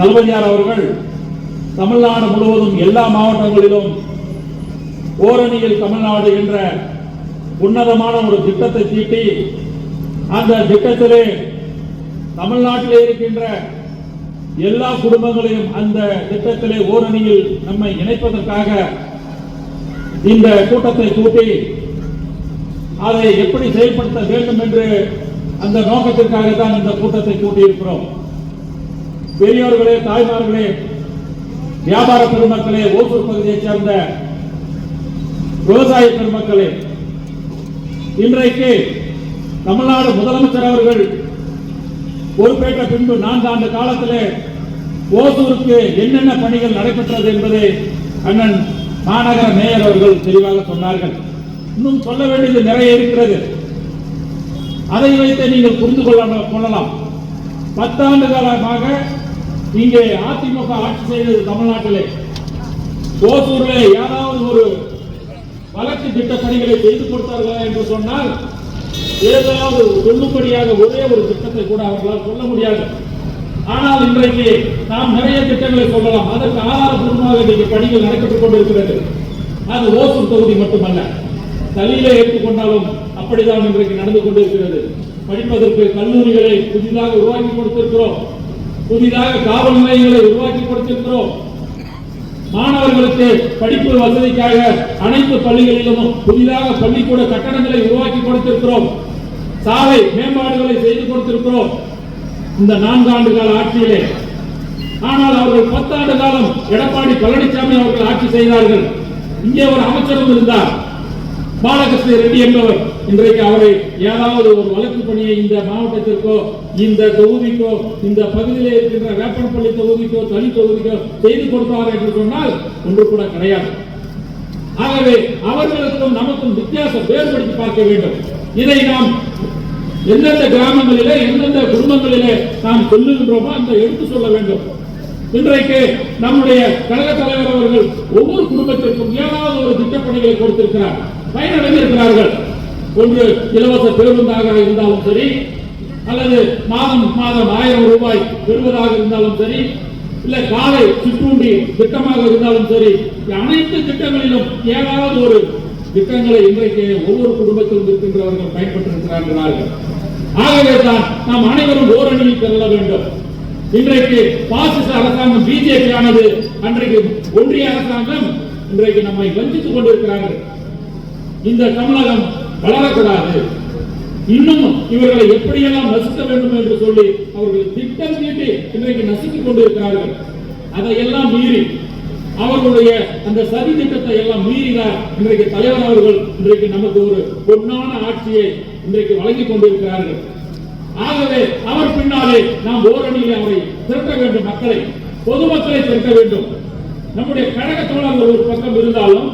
தளபதியார் அவர்கள் தமிழ்நாடு முழுவதும் எல்லா மாவட்டங்களிலும் ஓரணியில் தமிழ்நாடு என்ற உன்னதமான ஒரு திட்டத்தை தீட்டி அந்த திட்டத்திலே தமிழ்நாட்டிலே இருக்கின்ற எல்லா குடும்பங்களையும் அந்த திட்டத்திலே ஓரணியில் நம்மை இணைப்பதற்காக இந்த கூட்டத்தை கூட்டி அதை எப்படி செயல்படுத்த வேண்டும் என்று அந்த நோக்கத்திற்காக தான் இந்த கூட்டத்தை கூட்டியிருக்கிறோம் பெரியோர்களே தாய்மார்களே வியாபார பெருமக்களே ஓசூர் பகுதியைச் சேர்ந்த விவசாய பெருமக்களே இன்றைக்கு தமிழ்நாடு முதலமைச்சர் அவர்கள் பொறுப்பேற்ற பின்பு நான்கு ஆண்டு காலத்திலே ஓசூருக்கு என்னென்ன பணிகள் நடைபெற்றது என்பதை அண்ணன் மாநகர மேயர் அவர்கள் தெளிவாக சொன்னார்கள். இன்னும் சொல்ல வேண்டியது நிறைய இருக்கிறது. அதை வைத்து நீங்கள் புரிந்து கொள்ள கொள்ளலாம். பத்தாண்டு காலமாக இங்கே அதிமுக ஆட்சி செய்தது தமிழ்நாட்டிலே. ஓசூரிலே ஏதாவது ஒரு வழக்கு திட்ட பணிகளை செய்து கொடுத்தார்களா என்று சொன்னால் ஏதாவது சொல்லும்படியாக ஒரே ஒரு திட்டத்தை கூட அவர்களால் சொல்ல முடியாது. ஆனால் இன்றைக்கு நாம் நிறைய திட்டங்களை சொல்லலாம். அதற்கு ஆதாரபூர்வமாக இன்றைக்கு பணிகள் நடைபெற்றுக் கொண்டிருக்கிறது. அது ஓசூர் தொகுதி மட்டுமல்ல. தலியிலே ஏற்றுக்கொண்டாலும் அப்படிதான் இன்றைக்கு நடந்து கொண்டிருக்கிறது. படிப்பதற்கு கல்லூரிகளை புதிதாக உருவாக்கி கொடுத்திருக்கிறோம். புதிதாக காவல் நிலையங்களை உருவாக்கி கொடுத்திருக்கிறோம் மாணவர்களுக்கு படிப்பு வசதிக்காக அனைத்து பள்ளிகளிலும் புதிதாக பள்ளிக்கூட கட்டடங்களை உருவாக்கி கொடுத்திருக்கிறோம் சாலை மேம்பாடுகளை செய்து கொடுத்திருக்கிறோம். இந்த நான்காண்டு கால ஆட்சியிலே. ஆனால் அவர்கள் பத்தாண்டு காலம் எடப்பாடி பழனிசாமி அவர்கள் ஆட்சி செய்தார்கள். இங்கே ஒரு அமைச்சரும் இருந்தார். பாலகிருஷ்ண ரெட்டி என்பவர். இன்றைக்கு அவரை ஏதாவது ஒரு வழக்கு பணியை இந்த மாவட்டத்திற்கோ இந்த தொகுதிக்கோ இந்த பகுதியிலே இருக்கின்ற வேப்பனப்பள்ளி தொகுதிக்கோ தனி தொகுதிக்கோ செய்து கொடுத்தார் என்று சொன்னால் ஒன்று கூட கிடையாது. ஆகவே அவர்களுக்கும் நமக்கும் வித்தியாசம் வேறுபடுத்தி பார்க்க வேண்டும். இதை நாம் எந்தெந்த கிராமங்களிலே எந்தெந்த குடும்பங்களிலே நாம் சொல்லுகின்றோமோ அந்த எடுத்து சொல்ல வேண்டும். இன்றைக்கு நம்முடைய கழக தலைவர் அவர்கள் ஒவ்வொரு குடும்பத்திற்கும் ஏதாவது ஒரு திட்டப்பணிகளை கொடுத்திருக்கிறார். பயனடைந்திருக்கிறார்கள். ஒன்று இலவச பேருந்தாக இருந்தாலும் சரி அல்லது மாதம் மாதம் ஆயிரம் ரூபாய் பெறுவதாக இருந்தாலும் சரி இல்ல காலை சிற்றுண்டி திட்டமாக இருந்தாலும் சரி அனைத்து திட்டங்களிலும் ஏதாவது ஒரு திட்டங்களை இன்றைக்கு ஒவ்வொரு குடும்பத்திலும் இருக்கின்றவர்கள் பயன்பட்டிருக்கிறார்கள் ஆகவே தான் நாம் அனைவரும் ஓரணியில் செல்ல வேண்டும். இன்றைக்கு பாசிச அரசாங்கம் பிஜேபி ஆனது அன்றைக்கு ஒன்றிய அரசாங்கம் இன்றைக்கு நம்மை வஞ்சித்துக் கொண்டிருக்கிறார்கள். இந்த தமிழகம் வளரக்கூடாது இன்னும் இவர்களை எப்படியெல்லாம் நசுக்க வேண்டும் என்று சொல்லி அவர்கள் திட்டம் தீட்டி இன்றைக்கு நசுக்கிக் கொண்டிருக்கிறார்கள். அதையெல்லாம் மீறி அவர்களுடைய அந்த சதி திட்டத்தை எல்லாம் மீறினார் இன்றைக்கு தலைவர் அவர்கள். இன்றைக்கு நமக்கு ஒரு பொன்னான ஆட்சியை இன்றைக்கு வழங்கிக் கொண்டிருக்கிறார்கள். ஆகவே அவர் பின்னாலே நாம் ஓரணியில் அவரை திரட்ட வேண்டும் மக்களை பொதுமக்களை திரட்ட வேண்டும். நம்முடைய கழக தோழர்கள் ஒரு பக்கம் இருந்தாலும்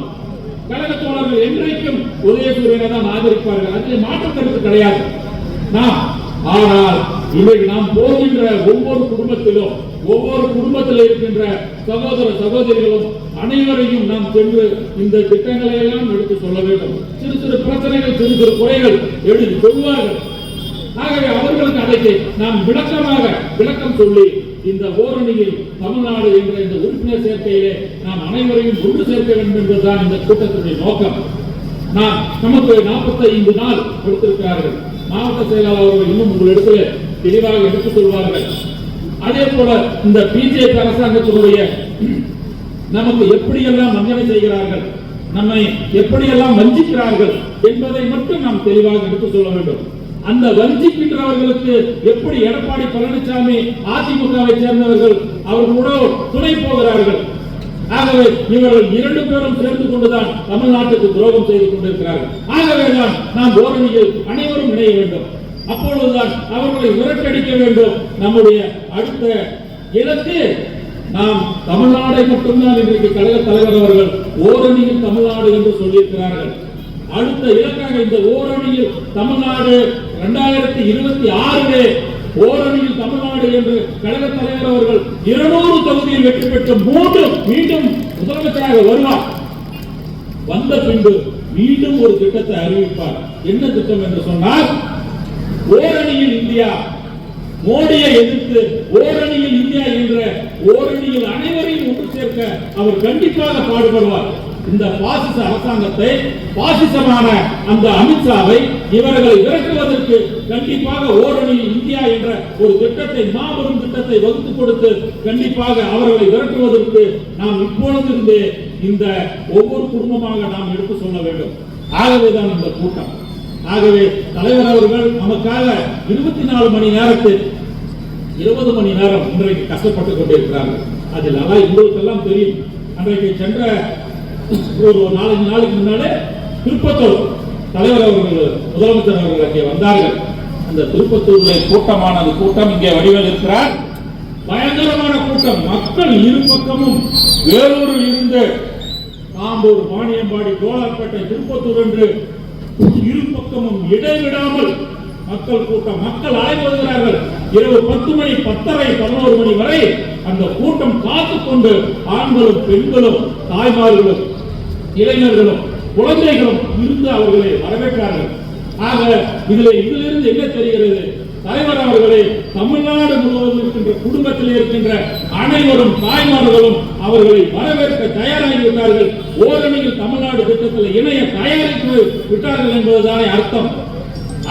கழக தோழர்கள் என்றைக்கும் உதயசூரியனை தான் ஆதரிப்பார்கள். அதில் மாற்றம் கருத்து கிடையாது. நாம் ஆனால் இவை நாம் போகின்ற ஒவ்வொரு குடும்பத்திலும் ஒவ்வொரு குடும்பத்தில் இருக்கின்ற சகோதர சகோதரிகளும் அனைவரையும் நாம் சென்று இந்த திட்டங்களை எல்லாம் எடுத்து சொல்ல வேண்டும். சிறு சிறு பிரச்சனைகள் சிறு சிறு குறைகள் எடுத்து சொல்வார்கள். ஆகவே அவர்களுக்கு அதைக்கு நாம் விளக்கமாக விளக்கம் சொல்லி இந்த ஓரணியில் தமிழ்நாடு என்ற இந்த உறுப்பினர் சேர்க்கையிலே நாம் அனைவரையும் ஒன்று சேர்க்க வேண்டும் என்பதுதான் இந்த கூட்டத்தினுடைய நோக்கம். நாம் நமக்கு 45 நாள் கொடுத்திருக்கிறார்கள். மாவட்ட செயலாளர் அவர்கள் இன்னும் உங்களிடத்தில் தெளிவாக எடுத்துக் சொல்வார்கள் அதே போல இந்த பிஜேபி அரசாங்கத்தினுடைய நமக்கு எப்படியெல்லாம் வஞ்சனை செய்கிறார்கள் நம்மை எப்படியெல்லாம் வஞ்சிக்கிறார்கள் என்பதை மட்டும் நாம் தெளிவாக எடுத்துச் சொல்ல வேண்டும். அந்த வஞ்சிக்கின்றவர்களுக்கு எப்படி எடப்பாடி பழனிசாமி அதிமுகவை சேர்ந்தவர்கள் அவர்களோட துணை போகிறார்கள். ஆகவே இவர்கள் இரண்டு பேரும் சேர்ந்து கொண்டுதான் தமிழ்நாட்டுக்கு துரோகம் செய்து கொண்டிருக்கிறார்கள். ஆகவேதான் நாம் ஓரணியில் அனைவரும் இணைய வேண்டும். அப்பொழுதுதான் அவர்களை விரட்டடிக்க வேண்டும். நம்முடைய அடுத்த இலக்கு நாம் தமிழ்நாடை மட்டும்தான் இன்றைக்கு கழக தலைவர் அவர்கள் ஓரணியில் தமிழ்நாடு என்று சொல்லியிருக்கிறார்கள். அடுத்த இலக்காக இந்த ஓரணியில் தமிழ்நாடு இரண்டாயிரத்தி இருபத்தி ஆறிலே ஓரணியில் தமிழ்நாடு என்று கழக தலைவர் அவர்கள் இருநூறு தொகுதியில் வெற்றி பெற்று மூன்று மீண்டும் முதலமைச்சராக வருவார். வந்த பின்பு மீண்டும் ஒரு திட்டத்தை அறிவிப்பார். என்ன திட்டம் என்று சொன்னால் ஓரணியில் இந்தியா மோடியை எதிர்த்து ஓரணியில் இந்தியா என்ற ஓரணியில் அனைவரையும் ஒன்று சேர்க்க அவர் கண்டிப்பாக பாடுபடுவார். இந்த பாசிச அரசாங்கத்தை பாசிசமான அந்த அமித்ஷாவை இவர்களை விரட்டுவதற்கு கண்டிப்பாக ஓரணியில் இந்தியா என்ற ஒரு திட்டத்தை மாபெரும் திட்டத்தை வகுத்து கொடுத்து கண்டிப்பாக அவர்களை விரட்டுவதற்கு நாம் இப்பொழுதிருந்தே இந்த ஒவ்வொரு குடும்பமாக நாம் எடுத்து சொல்ல வேண்டும். ஆகவேதான் இந்த கூட்டம். ஆகவே தலைவர் அவர்கள் நமக்காக இருபத்தி நாலு மணி நேரத்தில் இருபது மணி நேரம் இன்றைக்கு கஷ்டப்பட்டுக் கொண்டிருக்கிறார்கள். அதில் அதான் உங்களுக்கெல்லாம் தெரியும். அன்றைக்கு சென்ற ஒரு நாலஞ்சு நாளுக்கு முன்னாலே திருப்பத்தூர் தலைவர் அவர்கள் முதலமைச்சர் அவர்கள் அங்கே வந்தார்கள். அந்த திருப்பத்தூர்ல அந்த கூட்டம் இங்கே வடிவில் இருக்கிறார் பயங்கரமான கூட்டம். மக்கள் இரு பக்கமும் வேலூரில் இருந்து தாம்பூர் வாணியம்பாடி கோலார்பேட்டை திருப்பத்தூர் என்று இரு பக்கமும் இடைவிடாமல் மக்கள் கூட்டம் மக்கள் அலைமோதுகிறார்கள் இரவு பத்து மணி பத்தரை பதினோரு மணி வரை அந்த கூட்டம் காத்துக்கொண்டு ஆண்களும் பெண்களும் தாய்மார்களும் இளைஞர்களும் குழந்தைகளும் இருந்து அவர்களை வரவேற்றார்கள் ஆக இதுல இதிலிருந்து என்ன தெரிகிறது? தலைவர் அவர்களை தமிழ்நாடு முழுவதும் இருக்கின்ற குடும்பத்தில் இருக்கின்ற அனைவரும் தாய்மார்களும் அவர்களை வரவேற்க தயாராகி விட்டார்கள். ஓரணியில் தமிழ்நாடு திட்டத்தில் இணைய தயாரித்து விட்டார்கள் என்பதுதானே அர்த்தம்.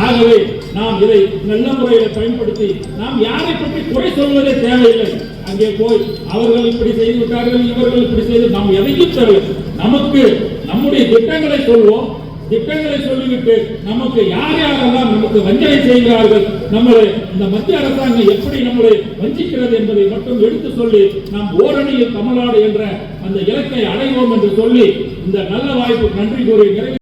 ஆகவே நாம் இதை நல்ல முறையில் பயன்படுத்தி நாம் யாரை பற்றி குறை சொல்வதே தேவையில்லை. அங்கே போய் அவர்கள் இப்படி செய்து விட்டார்கள் இவர்கள் இப்படி செய்து நாம் எதையும் தேவையில்லை நமக்கு நம்முடைய திட்டங்களை சொல்வோம். திட்டங்களை சொல்லிவிட்டு நமக்கு யார் யாரெல்லாம் நமக்கு வஞ்சனை செய்கிறார்கள் நம்மளை இந்த மத்திய அரசாங்கம் எப்படி நம்மளை வஞ்சிக்கிறது என்பதை மட்டும் எடுத்து சொல்லி நாம் ஓரணியில் தமிழ்நாடு என்ற அந்த இலக்கை அடைவோம் என்று சொல்லி இந்த நல்ல வாய்ப்பு நன்றி கூறி நிறைவு